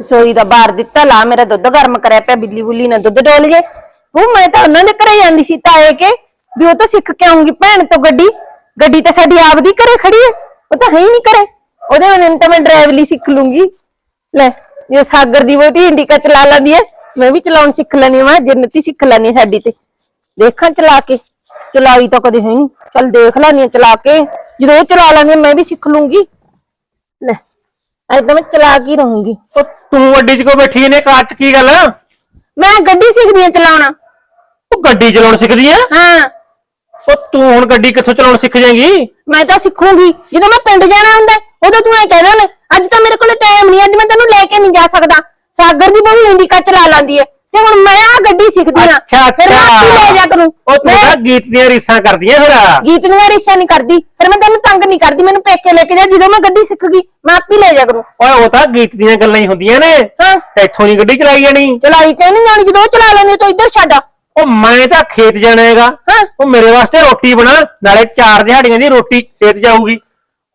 ਰਸੋਈ ਦਾ ਬਾਹਰ ਦਿੱਤਾ, ਲਾ ਮੇਰਾ ਦੁੱਧ ਗਰਮ ਕਰਿਆ ਪਿਆ, ਬਿੱਲੀ ਬੁੱਲੀ ਨਾ ਦੁੱਧ ਡੋਲ ਜੇ ਉਹ ਮੈਂ ਤਾਂ ਉਹਨਾਂ ਦੇ ਘਰੇ ਜਾਂਦੀ ਸੀ ਤਾਏ ਕੇ, ਵੀ ਉਹ ਤਾਂ ਸਿੱਖ ਕੇ ਆਉਂਗੀ ਭੈਣ ਤੋਂ ਗੱਡੀ। ਗੱਡੀ ਤਾਂ ਸਾਡੀ ਆਪਦੀ ਘਰੇ ਖੜੀ ਹੈ, ਉਹ ਤਾਂ ਹੈ ਹੀ ਨਹੀਂ ਘਰੇ। ਉਹਦੇ ਨਾਲ ਤਾਂ ਮੈਂ ਡਰਾਈਵਲੀ ਸਿੱਖ ਲੂੰਗੀ। ਲੈ, ਜੇ ਸਾਗਰ ਦੀ ਵੋਟੀ ਇੰਡੀਕਾ ਚਲਾ ਲੈਂਦੀ ਹੈ, ਮੈਂ ਵੀ ਚਲਾਉਣ ਸਿੱਖ ਲੈਣੀ ਮੈਂ ਜੰਨਤੀ ਸਿੱਖ ਲੈਣੀ ਸਾਡੀ ਤੇ। ਦੇਖਾਂ ਚਲਾ ਕੇ, ਚਲਾਈ ਤਾਂ ਕਦੇ ਹੈ ਨਹੀਂ। ਚੱਲ ਦੇਖ ਲੈਣੀ ਆ ਚਲਾ ਕੇ, ਜਦੋਂ ਉਹ ਚਲਾ ਲਾਂਗੇ, ਮੈਂ ਵੀ ਸਿੱਖ ਲੂੰਗੀ। ਲੈ ਐਦਾਂ ਮੈਂ ਚਲਾ ਕੇ ਹੀ ਰਹੂੰਗੀ। ਉਹ ਤੂੰ ਅੱਡੀ 'ਚ ਕੋ ਬੈਠੀ ਨੇ ਕਾਰ 'ਚ ਕੀ ਗੱਲ? ਮੈਂ ਗੱਡੀ ਸਿੱਖਦੀ ਆ ਚਲਾਉਣਾ। ਉਹ ਗੱਡੀ ਚਲਾਉਣ ਸਿੱਖਦੀ ਆ? ਹਾਂ। ਉਹ ਤੂੰ ਹੁਣ ਗੱਡੀ ਕਿੱਥੋਂ ਚਲਾਉਣ ਸਿੱਖ ਜਾਏਂਗੀ? ਮੈਂ ਤਾਂ ਸਿੱਖੂੰਗੀ। ਜਦੋਂ ਮੈਂ ਪਿੰਡ ਜਾਣਾ ਹੁੰਦਾ ਉਦੋਂ ਤੂੰ ਐ ਕਹਿ ਨੇ ਅੱਜ ਤਾਂ ਮੇਰੇ ਕੋਲ ਟਾਈਮ ਨਹੀਂ ਅੱਜ ਮੈਂ ਤੈਨੂੰ ਲੈ ਕੇ ਨਹੀਂ ਜਾ ਸਕਦਾ। ਸਾਗਰ ਦੀ ਬਹੂ ਇੰਡੀਕਾ ਚਲਾ ਲੈਂਦੀ ਹੈ ਤੇ ਹੁਣ ਮੈਂ ਆ ਗੱਡੀ ਸਿੱਖਦੀ ਆ ਅੱਛਾ ਫਿਰ ਮੈਂ ਆਪੇ ਲੈ ਜਾ ਕਰੂੰ? ਉਹ ਤੂੰ ਮੈਂ ਤਾਂ ਗੀਤ ਦੀਆਂ ਰੀਸਾਂ ਕਰਦੀਆਂ ਫਿਰ। ਗੀਤ ਨੂੰ ਰਿਸ਼ਾ ਨਹੀਂ ਕਰਦੀ। ਫਿਰ ਮੈਂ ਤੈਨੂੰ ਤੰਗ ਨਹੀਂ ਕਰਦੀ। ਮੈਨੂੰ ਪੇਕੇ ਲੈ ਕੇ ਜਾ। ਜਦੋਂ ਮੈਂ ਗੱਡੀ ਸਿੱਖ ਗਈ ਮੈਂ ਆਪੇ ਲੈ ਜਾ ਕਰੂੰ। ਓਏ ਉਹ ਤਾਂ ਗੀਤ ਦੀਆਂ ਗੱਲਾਂ ਹੀ ਹੁੰਦੀਆਂ ਨੇ। ਹਾਂ। ਤੇ ਇੱਥੋਂ ਨਹੀਂ ਗੱਡੀ ਚਲਾਈ ਜਾਣੀ। ਚਲਾਈ ਕਿਉਂ ਨਹੀਂ ਜਾਣੀ? ਜਦੋਂ ਉਹ ਚਲਾ ਲੈਂਦੀ ਤੂੰ ਇੱਧਰ ਛੱਡ ਉਹ ਮੈਂ ਤਾਂ ਖੇਤ ਜਾਣਾ ਹੈਗਾ। ਹਾਂ। ਉਹ ਮੇਰੇ ਵਾਸਤੇ ਰੋਟੀ ਬਣਾ। ਨਾਲੇ ਚਾਰ ਦਿਹਾੜੀਆਂ ਦੀ ਰੋਟੀ ਖੇਤ ਜਾਊਗੀ।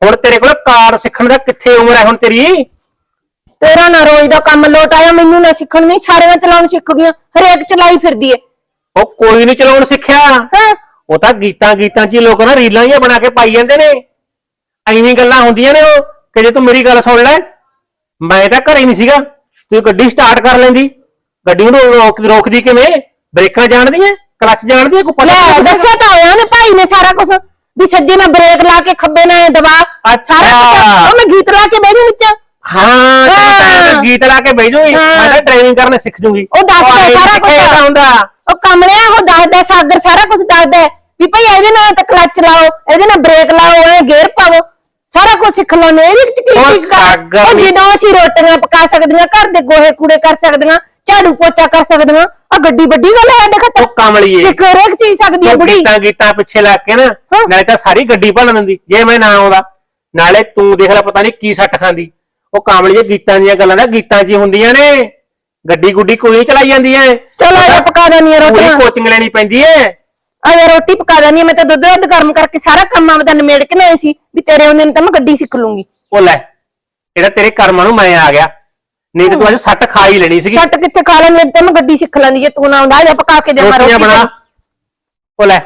ਹੁਣ ਤੇਰੇ ਕੋਲ ਕਾਰ ਸਿੱਖਣ ਦਾ ਕਿੱਥੇ ਉਮਰ ਹੈ ਹੁਣ ਤੇਰੀ? ਤੇਰਾ ਨਾ ਰੋਜ਼ ਦਾ ਕੰਮ ਲੋਟ ਆਇਆ ਮੈਨੂੰ ਨਾ ਸਿੱਖਣ ਨਹੀਂ ਸਾਰੀਆਂ ਚਲਾਉਣ ਸਿੱਖ ਗਈਆਂ ਹਰੇਕ ਚਲਾਈ ਫਿਰਦੀ ਏ। ਉਹ ਕੋਈ ਨਹੀਂ ਚਲਾਉਣ ਸਿੱਖਿਆ। ਹਾਂ। ਉਹ ਤਾਂ ਗੀਤਾਂ ਗੀਤਾਂ 'ਚ ਹੀ ਲੋਕ ਨਾ ਰੀਲਾਂ ਜਿਹੀਆਂ ਬਣਾ ਕੇ ਪਾਈ ਜਾਂਦੇ ਨੇ। ਐਵੇਂ ਗੱਲਾਂ ਹੁੰਦੀਆਂ ਨੇ ਉਹ ਕਿ ਜੇ ਤੂੰ ਮੇਰੀ ਗੱਲ ਸੁਣ ਲੈ ਮੈਂ ਤਾਂ ਘਰੇ ਨਹੀਂ ਸੀਗਾ ਤੂੰ ਗੱਡੀ ਸਟਾਰਟ ਕਰ ਲੈਂਦੀ। ਗੱਡੀ ਨੂੰ ਰੋਕ ਰੋਕਦੀ ਕਿਵੇਂ? ਬ੍ਰੇਕਾਂ ਜਾਣਦੀ ਐ ਕਲੱਚ ਜਾਣਦੀ ਐ ਕੋਈ ਪਤਾ ਲੈ ਨਹੀਂ ਦੱਸਿਆ ਤਾਂ ਹੋਇਆ ਉਹਨੇ ਭਾਈ ਨੇ ਸਾਰਾ ਕੁਝ ਵੀ ਸੱਜੇ ਨਾਲ ਬ੍ਰੇਕ ਲਾ ਕੇ ਖੱਬੇ ਨਾਲ ਦਬਾ ਅੱਛਾ। ਸਾਰਾ ਕੁਛ। ਉਹ ਮੈਂ ਗੀਤ ਲਾ ਕੇ ਜੂ ਵਿੱਚ। ਹਾਂ ਤੈਨੂੰ ਤਾਂ ਹਾਂ। ਮੈਂ ਗੀਤ ਲਾ ਕੇ ਭੇਜੂਗੀ ਹਾਂ। ਮੈਂ ਤਾਂ ਡਰਾਈਵਿੰਗ ਕਰਨਾ ਸਿੱਖ ਜੂਗੀ ਉਹ ਦੱਸਦਾ ਆਏਂ ਸਾਰਾ ਕਿੱਥੇ ਕੁਛ। ਇਹਦਾ ਹੁੰਦਾ ਉਹ ਕਮਲਿਆ ਉਹ ਦੱਸਦਾ ਸਾਗਰ ਸਾਰਾ ਕੁਝ ਦੱਸਦਾ ਹੈ ਵੀ ਭਾਈ ਇਹਦੇ ਨਾਲ ਤਾਂ ਕਲੱਚ ਲਾਓ ਇਹਦੇ ਨਾਲ ਬ੍ਰੇਕ ਲਾਓ ਇਹ ਗੇਅਰ ਪਾਵੋ ਸਾਰਾ ਕੁਝ ਸਿੱਖ ਲੈਣੇ ਇਹਦੇ ਵਿੱਚ ਕੀ ਉਹ ਕੀ ਕਰ ਸਾਗਰ ਉਹ ਨੀ- ਜਦੋਂ ਅਸੀਂ ਰੋਟੀਆਂ ਪਕਾ ਸਕਦੀਆਂ ਘਰ ਦੇ ਗੋਹੇ ਕੂੜੇ ਕਰ ਸਕਦੀਆਂ ਝਾੜੂ ਪੋਚਾ ਕਰ ਸਕਦੀਆਂ ਆ ਗੱਡੀ ਵੱਡੀ ਗੱਲ ਹੈ ਸਾਡੇ ਖਾਤਰ ਉਹ ਕਮਲੀਏ। ਸਿੱਖ ਹਰੇਕ ਚੀਜ਼ ਸਕਦੀ ਹੈ ਤੂੰ ਬੁੜੀ ਗੀਤਾਂ ਗੀਤਾਂ ਪਿੱਛੇ ਲੱਗ ਕੇ ਨਾ ਹਾਂ। ਨਾਲੇ ਤਾਂ ਸਾਰੀ ਗੱਡੀ ਭੰਨ ਦਿੰਦੀ ਜੇ ਮੈਂ ਨਾ ਆਉਂਦਾ ਨਾਲੇ ਤੂੰ ਦੇਖ ਲੈ ਪਤਾ ਨਹੀਂ ਕੀ ਸੱਟ ਖਾਂਦੀ ਉਹ ਕਾਮਲੀਏ ਗੀਤਾਂ ਦੀਆਂ ਗੱਲਾਂ ਦਾ ਗੀਤਾਂ 'ਚ ਹੀ ਹੁੰਦੀਆਂ ਨੇ। ਗੱਡੀ ਗੁੱਡੀ ਕੋਈ ਚਲਾਈ ਜਾਂਦੀ ਐ ਚਲੋ ਇਹ ਪਕਾ ਦੇਣੀ ਪੂਰੀ ਰੋਟੀਆਂ। ਕੋਚਿੰਗ ਲੈਣੀ ਪੈਂਦੀ ਐ ਆ ਯਾਰ ਰੋਟੀ ਪਕਾ ਹੈ, ਮੈਂ ਤਾਂ ਦੁੱਧ ਦੁੱਧ ਗਰਮ ਕਰਕੇ ਸਾਰਾ ਕੰਮ ਆਪਦਾ ਨਿਮੇੜ ਕੇ ਲਿਆਈ ਸੀ ਵੀ ਤੇਰੇ ਉਹਨੇ ਨੂੰ ਤਾਂ ਮੈਂ ਗੱਡੀ ਸਿੱਖ ਲੂੰਗੀ। ਉਹ ਲੈ ਇਹਦਾ ਤੇਰੇ ਕਰਮਾਂ ਨੂੰ ਮੈਂ ਆ ਗਿਆ। ਨਹੀਂ ਤੇ ਤੂੰ ਅੱਜ ਸੱਟ ਖਾ ਹੀ ਲੈਣੀ ਸੀਗੀ। ਛੱਟ ਕਿੱਥੇ ਖਾ ਲੈਂਦੀ ਤੇ ਮੈਂ ਗੱਡੀ ਸਿੱਖ ਲੈਂਦੀ ਜੇ ਤੂੰ ਨਾ ਆਉਂਦਾ ਜਾਂ ਪਕਾ ਕੇ ਦੇ ਮੈਂ ਰੋਟੀਆਂ ਰੋਟੀ ਬਣਾ। ਉਹ ਲੈ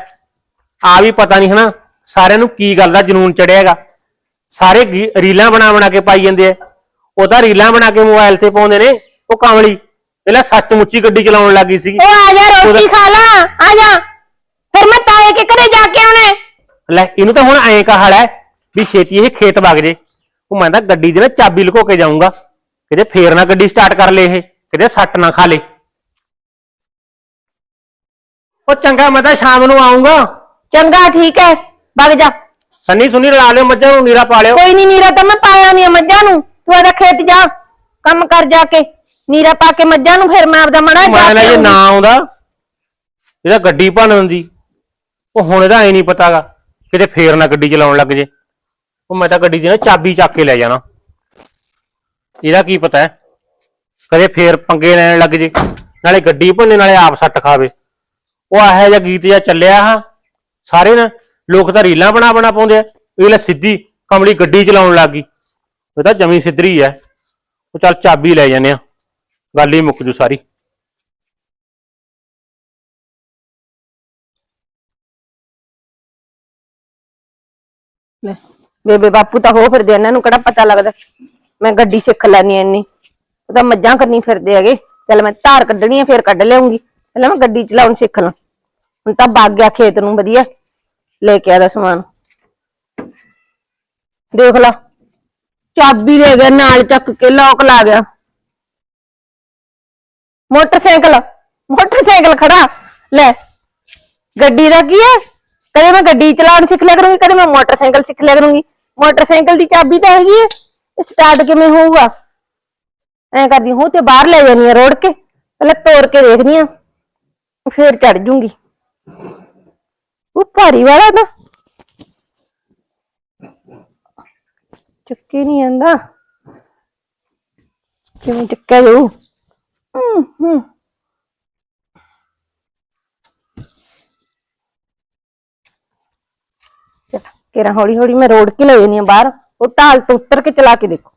ਆ ਵੀ ਪਤਾ ਨਹੀਂ ਹਨਾ ਸਾਰਿਆਂ ਨੂੰ ਕੀ ਗੱਲ ਦਾ ਜਨੂਨ ਚੜਿਆਗਾ ਸਾਰੇ ਗੀ- ਰੀਲਾਂ ਬਣਾ ਬਣਾ ਕੇ ਪਾਈ ਜਾਂਦੇ ਆ। ਉਹ ਤਾਂ ਰੀਲਾਂ ਬਣਾ ਕੇ ਮੋਬਾਈਲ ਤੇ ਪਾਉਂਦੇ ਨੇ ਉਹ ਕਾਮਲੀ ਪਹਿਲਾਂ ਸੱਚਮੁੱਚੀ ਗੱਡੀ ਚਲਾਉਣ ਲੱਗੀ ਸੀਗੀ। ਉਹ ਆ ਜਾ ਰੋਟੀ ਖਾ ਲਾ ਆ ਜਾ। ਫਿਰ ਮੈਂ ਤਾਏ ਕੇ ਘਰੇ ਜਾ ਕੇ ਆਉਣਾ। ਲੈ ਇਹਨੂੰ ਤਾਂ ਹੁਣ ਐਂ ਕਹਾਲ ਹੈ ਵੀ ਛੇਤੀ ਇਹ ਖੇਤ ਵਗ ਜੇ। ਉਹ ਮੈਂ ਤਾਂ ਗੱਡੀ ਦੀ ਨਾ ਚਾਬੀ ਲੁਕੋ ਕੇ ਜਾਊਂਗਾ। ਕਿਤੇ ਫੇਰ ਨਾ ਗੱਡੀ ਸਟਾਰਟ ਕਰ ਲੇ ਇਹ ਕਿਤੇ ਸੱਟ ਨਾ ਖਾ ਲੇ। ਉਹ ਚੰਗਾ ਮੈਂ ਤਾਂ ਸ਼ਾਮ ਨੂੰ ਆਉਂਗਾ ਚੰਗਾ ਠੀਕ ਹੈ। ਵਗ ਜਾ। ਸੰਨੀ ਸੁਨੀ ਲਾ ਲਿਓ ਮੱਝਾਂ ਨੂੰ ਨੀਰਾ ਪਾ ਲਿਓ। ਕੋਈ ਨਹੀਂ ਨੀਰਾ ਤਾਂ ਮੈਂ ਪਾਇਆ ਨਹੀਂ ਮੱਝਾਂ ਨੂੰ। ਤੂੰ ਇਹਦਾ ਖੇਤ ਜਾ ਕੰਮ ਕਰ ਜਾ ਕੇ ਨੀਰਾ ਪਾ ਕੇ ਮੱਝਾਂ ਨੂੰ ਫਿਰ ਮੈਂ ਆਪਦਾ ਮੜਾ ਮੈਂ ਨਾ ਜੇ ਨਾ ਆਉਂਦਾ। ਇਹਦਾ ਗੱਡੀ ਭੰਨ ਦਿੰਦੀ। ਉਹ ਹੁਣ ਇਹਦਾ ਐ ਨਹੀਂ ਪਤਾਗਾ ਕਿਤੇ ਫੇਰ ਨਾ ਗੱਡੀ ਚਲਾਉਣ ਲੱਗ ਜੇ। ਉਹ ਮੈਂ ਤਾਂ ਗੱਡੀ ਦੀ ਨਾ ਚਾਬੀ ਚੱਕ ਕੇ ਲੈ ਜਾਣਾ। ਇਹਦਾ ਕੀ ਪਤਾ ਹੈ? ਕਦੇ ਫੇਰ ਪੰਗੇ ਲੈਣ ਲੱਗ ਜੇ। ਨਾਲੇ ਗੱਡੀ ਭੰਨੇ ਨਾਲੇ ਆਪ ਸੱਟ ਖਾਵੇ। ਉਹ ਇਹੋ ਜਿਹਾ ਗੀਤ ਜਿਹਾ ਚੱਲਿਆ ਹਾਂ ਸਾਰੇ ਨਾ ਲੋਕ ਤਾਂ ਰੀਲਾਂ ਬਣਾ ਬਣਾ ਪਾਉਂਦੇ ਆ। ਇਹ ਲੈ ਸਿੱਧੀ ਕਮਲੀ ਗੱਡੀ ਚਲਾਉਣ ਲੱਗ ਗਈ। ਇਹ ਤਾਂ ਜਮੀ ਸਿੱਧਰੀ ਹੈ ਉਹ ਚੱਲ ਚਾਬੀ ਲੈ ਜਾਂਦੇ ਆ। ਗੱਲ ਹੀ ਮੁੱਕ ਜੂ ਸਾਰੀ। ਲੈ, ਬੇਬੇ ਬਾਪੂ ਤਾਂ ਹੋ ਫਿਰਦੇ ਆ, ਇਹਨਾਂ ਨੂੰ ਕਿਹੜਾ ਪਤਾ ਲੱਗਦਾ। ਮੈਂ ਗੱਡੀ ਸਿੱਖ ਲੈਣੀ ਇੰਨੀ। ਉਹ ਤਾਂ ਮੱਝਾਂ ਕਰਨੀ ਫਿਰਦੇ ਹੈਗੇ। ਚੱਲ ਮੈਂ ਧਾਰ ਕੱਢਣੀ ਆ ਫੇਰ ਕੱਢ ਲਿਆਉਂਗੀ। ਪਹਿਲਾਂ ਮੈਂ ਗੱਡੀ ਚਲਾਉਣ ਸਿੱਖ ਲਾਂ। ਹੁਣ ਤਾਂ ਵਗ ਗਿਆ ਖੇਤ ਨੂੰ ਵਧੀਆ। ਲੈ ਕੇ ਆਦਾ ਸਮਾਨ। ਦੇਖ ਲਾ। ਚਾਬੀ ਲੈ ਗਿਆ, ਨਾਲ ਚੱਕ ਕੇ ਲੋਕ ਲਾ ਗਿਆ। ਮੋਟਰਸਾਈਕਲ ਮੋਟਰਸਾਈਕਲ ਖੜਾ। ਲੈ, ਗੱਡੀ ਦਾ ਕੀ ਹੈ? ਕਦੇ ਮੈਂ ਗੱਡੀ ਚਲਾਉਣ ਸਿੱਖ ਲਿਆ ਕਰੂੰਗੀ, ਕਦੇ ਮੈਂ ਮੋਟਰਸਾਈਕਲ ਸਿੱਖ ਲਿਆ ਕਰੂੰਗੀ। ਮੋਟਰਸਾਈਕਲ ਦੀ ਚਾਬੀ ਤਾਂ ਹੈਗੀ ਹੈ। ਇਹ ਸਟਾਰਟ ਕਿਵੇਂ ਹੋਊਗਾ? ਐ ਕਰਦੀ ਹੂੰ ਤੇ ਬਾਹਰ ਲੈ ਜਾਨੀ ਆ ਰੋੜ ਕੇ। ਪਹਿਲਾਂ ਤੋੜ ਕੇ ਦੇਖਦੀ ਆ ਫੇਰ ਚੜ ਜੂੰਗੀ। ਉਹ ਭਾਰੀ ਵਾਲਾ ਤਾਂ। ਚੱਕੀ ਨਹੀਂ ਆਂਦਾ ਕਿਵੇਂ ਚੱਕਿਆ ਜਾਊ? ਹੂੰ ਹੂੰ। ਕਿਰਾ ਹੌਲੀ ਹੌਲੀ ਮੈਂ ਰੋੜ ਕੇ ਲੈ ਜਾਨੀ ਆ ਬਾਹਰ। ਉਹ ਢਾਲ ਤੋਂ ਉੱਤਰ ਕੇ ਚਲਾ ਕੇ ਦੇਖੋ।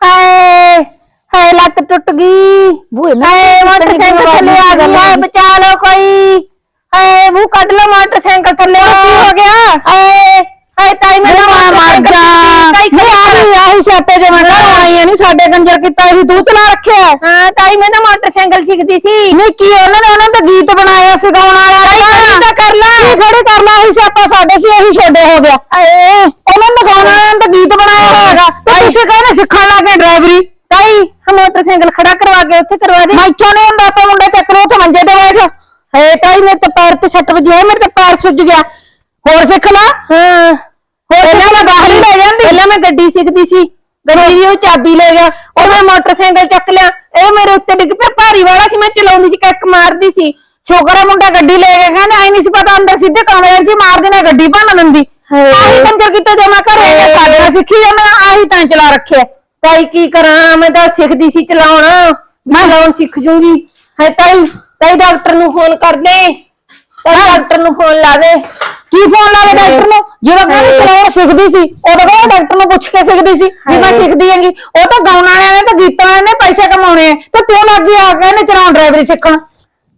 ਹਾਏ ਹਾਏ ਲੱਤ ਟੁੱਟ ਗਈ। ਬੂਏ ਨਾ ਮੋਟਰਸਾਈਕਲ ਥੱਲੇ ਆ ਗਈ। ਹਾਏ ਬਚਾ ਲਓ ਕੋਈ। ਹਾਏ ਮੂੰਹ ਕੱਢ ਲਓ ਮੋਟਰਸਾਈਕਲ ਥੱਲੇ। ਕੀ ਹੋ ਗਿਆ? ਹਾਏ ਹਾਏ ਤਾਈ ਮੈਂ ਤਾਂ ਮਰ ਜਾ। ਨਹੀਂ ਆਹੀ ਆਹੀ ਛਾਪੇ ਜੇ ਮੈਂ ਘਰ ਆਈ ਨਹੀਂ ਸਾਡੇ ਕੰਜਰ ਕੀਤਾ ਸੀ ਤੂੰ ਚਲਾ ਰੱਖਿਆ? ਹੈ। ਹਾਂ ਤਾਈ ਮੈਂ ਤਾਂ ਮੋਟਰਸਾਈਕਲ ਸਿੱਖਦੀ ਸੀ। ਨਹੀਂ ਕੀ ਉਹਨਾਂ ਨੇ ਉਹਨਾਂ ਦਾ ਗੀਤ ਬਣਾਇਆ ਸੀ ਗਾਉਣ ਵਾਲਾ ਖੜੀ ਤਾਂ। ਕਰ ਲਾ। ਕੀ ਖੜੇ ਕਰ ਲਾ ਆਹੀ ਛਾਪਾ ਸਾਡੇ ਸੀ ਇਹੀ ਛੋਡੇ ਹੋ ਗਿਆ। ਹਾਏ। ਉਹਨਾਂ ਨੇ ਵਾਲਿਆਂ ਨੇ ਤਾਂ ਗੀਤ ਬਣਾਇਆ ਹੋਏਗਾ ਤੇ ਤੁਸੀਂ ਕਹਿੰਦੇ ਸਿੱਖਣ ਲੱਗੇ ਡਰਾਈਵਰੀ। ਤਾਈ ਹਾਂ ਮੋਟਰਸਾਈਕਲ ਖੜਾ ਕਰਵਾ ਕੇ ਉੱਥੇ ਕਰਵਾ ਦੇ। ਮੈਥੋਂ ਨਹੀਂ ਹੁੰਦਾ? ਆਪੇ ਮੁੰਡਾ ਚੱਕ ਉੱਥੇ ਮੰਜੇ ਤੇ ਬੈਠ। ਹਾਏ ਤਾਈ ਮੇਰੇ ਤੇ ਪੈਰ ਤੇ ਛੱਟ ਵੱਜੀ ਹੈ ਮੇਰੇ ਤੇ ਪੈਰ ਸੁੱਜ ਗਿਆ। ਹੋਰ ਸਿੱਖ ਲੈ। ਹਾਂ। ਹੋਰ ਪਹਿਲਾਂ ਮੈਂ ਬਾਹਰ ਹੀ ਲੈ ਜਾਂਦੀ। ਪਹਿਲਾਂ ਮੈਂ ਗੱਡੀ ਸਿੱਖਦੀ ਸੀ। ਗੱਡੀ ਦੀ ਉਹ ਚਾਬੀ ਲੈ ਗਿਆ ਉਹ ਮੈਂ ਮੋਟਰਸਾਈਕਲ ਚੱਕ ਲਿਆ। ਇਹ ਮੇਰੇ ਉੱਤੇ ਡਿੱਗ ਪਿਆ ਭਾਰੀ ਵਾਲਾ ਸੀ। ਮੈਂ ਚਲਾਉਂਦੀ ਸੀ ਕੱਕ ਮਾਰਦੀ ਸੀ। ਸ਼ੁਕਰ ਹੈ ਮੁੰਡਾ ਗੱਡੀ ਲੈ ਕੇ ਕਹਿੰਦਾ ਆਈ ਨਹੀਂ ਸੀ ਪਤਾ ਅੰਦਰ ਸਿੱਧੇ ਕਮਰੇ 'ਚ ਹੀ ਮਾਰ ਦੇਣਾ ਗੱਡੀ ਭੰਨ ਦਿੰਦੀ। ਆਹੀ ਕੰਜਰ ਕਿਤੇ ਜਮਾ ਘਰੇ ਹਾਏ। ਸਾਡੇ ਨਾਲ ਸਿੱਖੀ ਜਾਂਦਾ ਆਹੀ ਤਾਂ ਚਲਾ ਰੱਖਿਆ। ਤਾਈ ਕੀ ਕਰਾਂ? ਮੈਂ ਤਾਂ ਸਿੱਖਦੀ ਸੀ ਚਲਾਉਣ। ਮੈਂ ਹੁਣ ਸਿੱਖ ਜੂੰਗੀ। ਹੈ ਤਾਈ ਤਾਈ ਡਾਕਟਰ ਨੂੰ ਫੋਨ ਕਰ ਦੇ। ਤਾਈ ਡਾਕਟਰ ਨੂੰ ਫੋਨ ਲਾ ਦੇ। ਕੀ ਫੋਨ ਲਾਵੇ ਹਾਏ। ਡਾਕਟਰ ਨੂੰ? ਜਦੋਂ ਕਹਿੰਦੀ ਹਾਏ। ਚਲਾਉਣ ਸਿੱਖਦੀ ਸੀ ਉਦੋਂ ਕਹਿੰਦਾ ਡਾਕਟਰ ਨੂੰ ਪੁੱਛ ਕੇ ਸਿੱਖਦੀ ਸੀ ਵੀ ਮੈਂ। ਸਿੱਖਦੀ ਹੈਗੀ। ਉਹ ਤਾਂ ਗਾਉਣ ਵਾਲਿਆਂ ਨੇ ਤਾਂ ਗੀਤਾਂ ਵਾਲਿਆਂ ਨੇ ਪੈਸੇ ਕਮਾਉਣੇ ਆ। ਤੇ ਤੂੰ ਲੱਗੀ ਆ ਕੇ ਇਹਨੇ ਚਲਾਉਣ ਡਰਾਈਵਰੀ ਸਿੱਖਣ।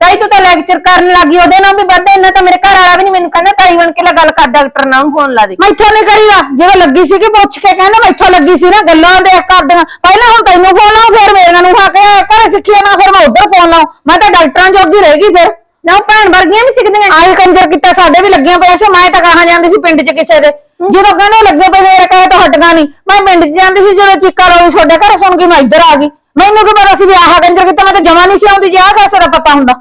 ਤਾਈ ਤੂੰ ਤਾਂ ਲੈਕਚਰ ਕਰਨ ਲੱਗੀ ਉਹਦੇ ਨਾਲ ਵੀ ਵੱਧ ਇੰਨਾ ਤਾਂ ਮੇਰੇ ਘਰ ਵਾਲਾ ਵੀ ਨਹੀਂ ਮੈਨੂੰ ਕਹਿੰਦਾ ਤਾਈ ਬਣ ਕੇ ਲੈ ਗੱਲ ਕਰ ਡਾਕਟਰ ਨਾਲ ਫੋਨ ਲਾ ਦੇ। ਮੈਥੋਂ ਨਹੀਂ ਕਰੀਆ ਜਦੋਂ ਲੱਗੀ ਸੀ ਕਿ ਪੁੱਛ ਕੇ ਕਹਿੰਦਾ ਮੈਥੋਂ ਲੱਗੀ ਸੀ ਨਾ ਗੱਲਾਂ ਦੇਖ ਕਰਦੀਆਂ। ਪਹਿਲਾਂ ਹੁਣ ਤੈਨੂੰ ਫੋਨ ਲਾਉਂ ਫਿਰ ਮੇਰੇ ਨੂੰ ਆ ਕੇ ਘਰੇ ਸਿੱਖੀ ਨਾ ਫਿਰ ਮੈਂ ਉੱਧਰ ਫੋਨ ਲਾਉਂ। ਮੈਂ ਤਾਂ ਡਾਕਟਰਾਂ ਜੋਗੀ ਰਹੇਗੀ ਫਿਰ। ਨਾ ਭੈਣ ਵਰਗੀਆਂ ਵੀ ਸਿੱਖਦੀਆਂ। ਆਹੀ ਕੰਜਰ ਕੀਤਾ ਸਾਡੇ ਵੀ ਲੱਗੀਆਂ ਪਈਆਂ ਸੀ ਮੈਂ ਤਾਂ ਕਹਾਂ ਜਾਂਦੀ ਸੀ ਪਿੰਡ 'ਚ ਕਿਸੇ ਦੇ। ਜਦੋਂ ਕਹਿੰਦੇ ਲੱਗੇ ਪਏ ਮੇਰੇ ਕਹੇ ਤਾਂ ਹਟਗਾ ਨਹੀਂ ਮੈਂ ਪਿੰਡ 'ਚ ਜਾਂਦੀ ਸੀ ਜਦੋਂ ਚੀਕਾ ਰੋਈ ਤੁਹਾਡੇ ਘਰ ਸੁਣ ਕੇ ਮੈਂ ਇੱਧਰ ਆ ਗਈ। ਮੈਨੂੰ ਕੀ ਪਤਾ ਸੀ ਵੀ ਆਹ ਕੰਜਰ ਕੀਤਾ ਮੈਂ ਤਾਂ ਜਮਾ ਨਹੀਂ ਸੀ ਆਉਂਦੀ ਜੇ ਆਹ ਦਾ ਪਤਾ ਹੁੰਦਾ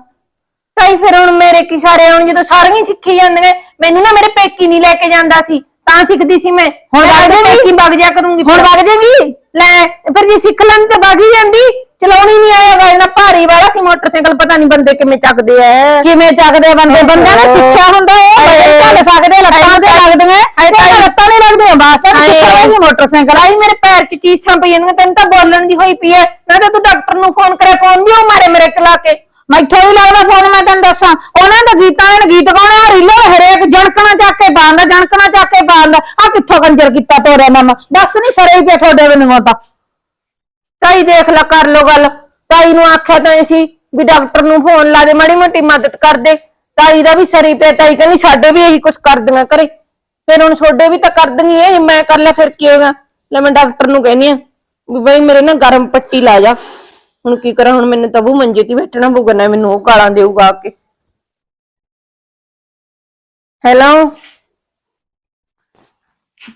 ਤਾਈ ਫਿਰ ਹੁਣ ਮੇਰੇ ਕੀ ਸਾਰੇ ਹੁਣ ਜਦੋਂ ਸਾਰੀਆਂ ਹੀ ਸਿੱਖੀ ਜਾਂਦੀਆਂ ਮੈਨੂੰ ਨਾ ਮੇਰੇ ਪੇਕੀ ਨਹੀਂ ਲੈ ਕੇ ਜਾਂਦਾ ਸੀ ਤਾਂ ਸਿੱਖਦੀ ਸੀ ਮੈਂ ਹੁਣ ਮੈਂ ਵਗ ਆਪਣੇ ਜਾਏਂਗੀ? ਪੇਕੀ ਵਗ ਜਾ ਕਰੂੰਗੀ ਹੁਣ ਫਿਰ। ਵਗ ਜਾਏਗੀ ਲੈ ਫਿਰ ਜੇ ਸਿੱਖ ਲੈਂਦੀ ਤਾਂ ਵਗ ਹੀ ਜਾਂਦੀ ਚਲਾਉਣੀ ਨਹੀਂ ਆਏਗਾ ਇਹਨਾਂ ਭਾਰੀ ਵਾਲਾ ਸੀ ਮੋਟਰਸਾਈਕਲ ਪਤਾ ਨਹੀਂ ਬੰਦੇ ਕਿਵੇਂ ਚੱਕਦੇ ਐ ਕਿਵੇਂ ਚੱਕਦੇ ਬੰਦੇ ਬੰਦਿਆਂ ਨੇ ਸਿੱਖਿਆ ਹੁੰਦਾ ਉਹ। ਚੱਲ ਸਕਦੇ ਲੱਤਾਂ ਤੇ ਲੱਗਦੀਆਂ ਹਾਏ। ਲੱਤਾਂ ਨਹੀਂ ਲੱਗਦੀਆਂ ਬਸ ਤਾਂ। ਸਿੱਖਿਆ ਹੋਈ ਮੋਟਰਸਾਈਕਲ ਆਈ ਮੇਰੇ ਪੈਰ 'ਚ ਚੀਸਾਂ ਪਈ ਜਾਂਦੀਆਂ ਤੈਨੂੰ ਤਾਂ ਬੋਲਣ ਦੀ ਹੋਈ ਪਈ ਐ ਨਾ ਤਾਂ ਤੂੰ ਡਾਕਟਰ ਨੂੰ ਫੋਨ ਕਰੇ ਫੋਨ ਵੀ ਉਹ ਮਾਰੇ ਮੇਰੇ ਚਲਾ ਕੇ ਮੈਥੋਂ ਵੀ ਲੱਗਦਾ ਫੋਨ ਮੈਂ ਤੈਨੂੰ ਦੱਸਾਂ। ਉਹਨਾਂ ਦੇ ਗੀਤਾਂ ਨੇ ਗੀਤ ਗਾਉਣੇ ਰੀਲਾਂ ਦੇ ਹਰੇਕ ਜਣਕਣਾ ਚੱਕ ਕੇ ਬਾਂਦਾ ਜਣਕਣਾ ਚੱਕ ਕੇ ਬਾਂਦਾ ਆ ਕਿੱਥੋਂ ਕੰਜਰ ਕੀਤਾ ਤੋਰਿਆ ਮਾਮਾ? ਦੱਸ ਨਹੀਂ ਸਰੇ ਪਿਆ ਤੁਹਾਡੇ ਮੈਨੂੰ ਤਾਂ। ਤਾਈ ਦੇਖ ਲੈ, ਕਰ ਲੋ ਗੱਲ। ਤਾਈ ਨੂੰ ਆਖਿਆ ਤਾਂ ਸੀ ਵੀ ਡਾਕਟਰ ਨੂੰ ਫੋਨ ਲਾ ਦੇ, ਮਾੜੀ ਮੋਟੀ ਮਦਦ ਕਰ ਦੇ। ਤਾਈ ਦਾ ਵੀ ਸਰੀ ਪਿਆ, ਤਾਈ ਕਹਿੰਦੀ ਸਾਡੇ ਵੀ ਇਹੀ ਕੁਝ ਕਰ ਦਿਆਂ ਕਰੇ ਫਿਰ ਹੁਣ ਛੋਡੇ ਵੀ ਤਾਂ ਕਰ ਦੰਗੀ ਇਹ ਮੈਂ ਕਰ ਲਿਆ, ਫਿਰ ਕੀ ਹੋਗਾ ਲੈ ਮੈਂ ਡਾਕਟਰ ਨੂੰ ਕਹਿੰਦੀ ਆ ਵੀ ਬਈ ਮੇਰੇ ਨਾ ਗਰਮ ਪੱਟੀ ਲਾ ਜਾ। ਹੁਣ ਕੀ ਕਰਾਂ, ਹੁਣ ਮੈਨੂੰ ਤਬੂ ਮੰਜੇ ਤੇ ਹੀ ਬੈਠਣਾ ਪਊਗਾ, ਨਾ ਮੈਨੂੰ ਉਹ ਗਾਲਾਂ ਦੇਊਗਾ ਆ ਕੇ। ਹੈਲੋ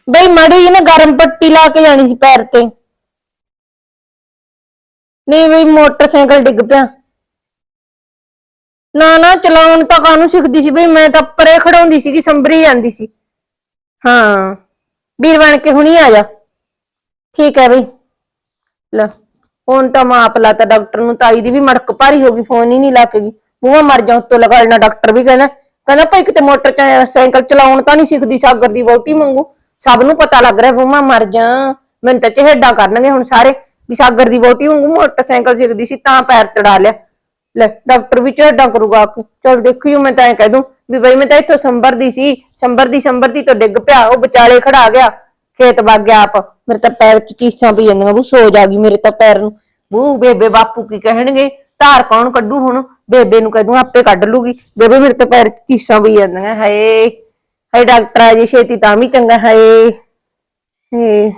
ਬਈ ਮੜੀ ਨਾ ਗਰਮ ਪੱਟੀ ਲਾ ਕੇ ਜਾਣੀ ਸੀ ਪੈਰ ਤੇ। ਨਹੀਂ ਬਈ ਮੋਟਰਸਾਈਕਲ ਡਿੱਗ ਪਿਆ। ਨਾ ਨਾ ਚਲਾਉਣ ਤਾਂ ਕਾਹਨੂੰ ਸਿੱਖਦੀ ਸੀ ਬਈ, ਮੈਂ ਤਾਂ ਪਰੇ ਖੜਾਉਂਦੀ ਸੀਗੀ, ਸੰਭਰੀ ਜਾਂਦੀ ਸੀ। ਹਾਂ, ਵੀਰ ਬਣ ਕੇ ਹੁਣੀ ਆ ਜਾ। ਠੀਕ ਹੈ ਬਈ। ਲੈ। ਫੋਨ ਤਾਂ ਮੈਂ ਆਪ ਲਾਤਾ ਡਾਕਟਰ ਨੂੰ, ਤਾਈ ਦੀ ਵੀ ਮੜਕ ਭਾਰੀ ਹੋ ਗਈ ਫੋਨ ਹੀ ਨਹੀਂ ਲੱਗ ਗਈ। ਮੂੰਹਾਂ ਮਰ ਜਾ ਉੱਤੋਂ ਲਗਾੜਨਾ ਡਾਕਟਰ ਵੀ ਕਹਿੰਦਾ। ਕਹਿੰਦਾ ਭਾਈ ਕਿਤੇ ਮੋਟਰ ਸਾਈਕਲ ਚਲਾਉਣ ਤਾਂ ਨਹੀਂ ਸਿੱਖਦੀ, ਸਾਗਰ ਦੀ ਵੋਟੀ ਮੰਗੂ ਸਭ ਨੂੰ ਪਤਾ ਲੱਗ ਰਿਹਾ, ਮੂੰਹਾਂ ਮਰ ਜਾ ਮੈਨੂੰ ਤਾਂ ਚਿਹੜਾ ਕਰਨਗੇ ਹੁਣ ਸਾਰੇ, ਵੀ ਸਾਗਰ ਦੀ ਵੋਟੀ ਵਾਂਗੂ ਮੋਟਰਸਾਈਕਲ ਸਿੱਖਦੀ ਸੀ, ਤਾਂ ਪੈਰ ਤੜਾ ਲਿਆ। ਲੈ, ਡਾਕਟਰ ਵੀ ਝੇਡਾਂ ਕਰੂਗਾ ਆ ਕੇ ਚਲ ਦੇਖਿਓ, ਮੈਂ ਤਾਂ ਐ ਕਹਿ ਦੂੰ, ਵੀ ਬਈ ਮੈਂ ਤਾਂ ਇੱਥੋਂ ਸੰਭਰਦੀ ਸੀ ਸੰਭਰਦੀ ਸੰਭਰਦੀ ਤੋਂ ਡਿੱਗ ਪਿਆ, ਉਹ ਵਿਚਾਲੇ ਖੜਾ ਗਿਆ। ਖੇਤ ਵਗ ਗਿਆ ਆਪ, ਮੇਰੇ ਤਾਂ ਪੈਰ 'ਚ ਚੀਸਾਂ ਪਈ ਜਾਂਦੀਆਂ, ਬੂ ਸੋਜ ਆ ਗਈ ਮੇਰੇ ਤਾਂ ਪੈਰ ਨੂੰ। ਬੂ ਬੇਬੇ ਬਾਪੂ ਕੀ ਕਹਿਣਗੇ? ਧਾਰ ਕੌਣ ਕੱਢੂ ਹੁਣ? ਬੇਬੇ ਨੂੰ ਕਹਿ ਦੂੰ, ਆਪੇ ਕੱਢ ਲੂਗੀ। ਬੇਬੇ ਮੇਰੇ ਤਾਂ ਪੈਰ 'ਚ ਚੀਸਾਂ ਪਈ ਜਾਂਦੀਆਂ, ਹਾਏ। ਹਾਏ ਡਾਕਟਰ ਆ ਜੀ, ਛੇਤੀ ਤਾਂ ਵੀ ਚੰਗਾ, ਹਾਏ। ਹੇ।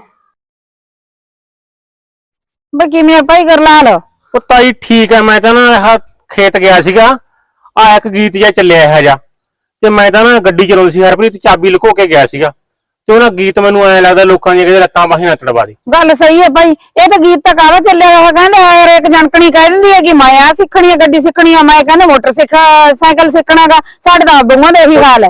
ਬਈ ਕਿਵੇਂ ਆ ਭਾਈ ਗਰਲਾਲ? ਉਹ ਤਾਈ ਠੀਕ ਹੈ ਮੈਂ ਤਾਂ ਨਾ ਆਹ ਖੇਤ ਗਿਆ ਸੀਗਾ। ਆ ਇੱਕ ਗੀਤ ਜਿਹਾ ਚੱਲਿਆ ਹੈ ਜਾ ਤੇ ਮੈਂ ਤਾਂ ਨਾ ਗੱਡੀ ਚਲਾਉਂਦੀ ਸੀ, ਹਰਪ੍ਰੀਤ, ਚਾਬੀ ਲੁਕੋ ਕੇ ਗਿਆ ਸੀਗਾ। ਤੇ ਉਹ ਨਾ ਗੀਤ ਮੈਨੂੰ ਐ ਲੱਗਦਾ ਲੋਕਾਂ ਦੀਆਂ ਕਿਤੇ ਲੱਤਾਂ ਬਾਹਾਂ ਨਾ ਤੜਵਾ ਦੇ। ਗੱਲ ਸਹੀ ਹੈ ਭਾਈ ਇਹ ਤਾਂ ਗੀਤ ਤਾਂ ਕਾਹਦਾ ਚੱਲਿਆ ਹੋਇਆ ਕਹਿੰਦੇ ਹਰ ਇੱਕ ਜਣਕਣੀ ਕਹਿ ਦਿੰਦੀ ਹੈ ਕਿ ਮੈਂ ਆ ਸਿੱਖਣੀ ਹੈ ਗੱਡੀ ਸਿੱਖਣੀ ਹੈ। ਮੈਂ ਕਹਿੰਦੇ ਮੋਟਰ ਸਿੱਖ ਸਾਈਕਲ ਸਿੱਖਣਾਗਾ ਸਾਡੇ ਤਾਂ ਦੋਵਾਂ ਦਾ ਇਹੀ ਹਾਲ ਹੈ।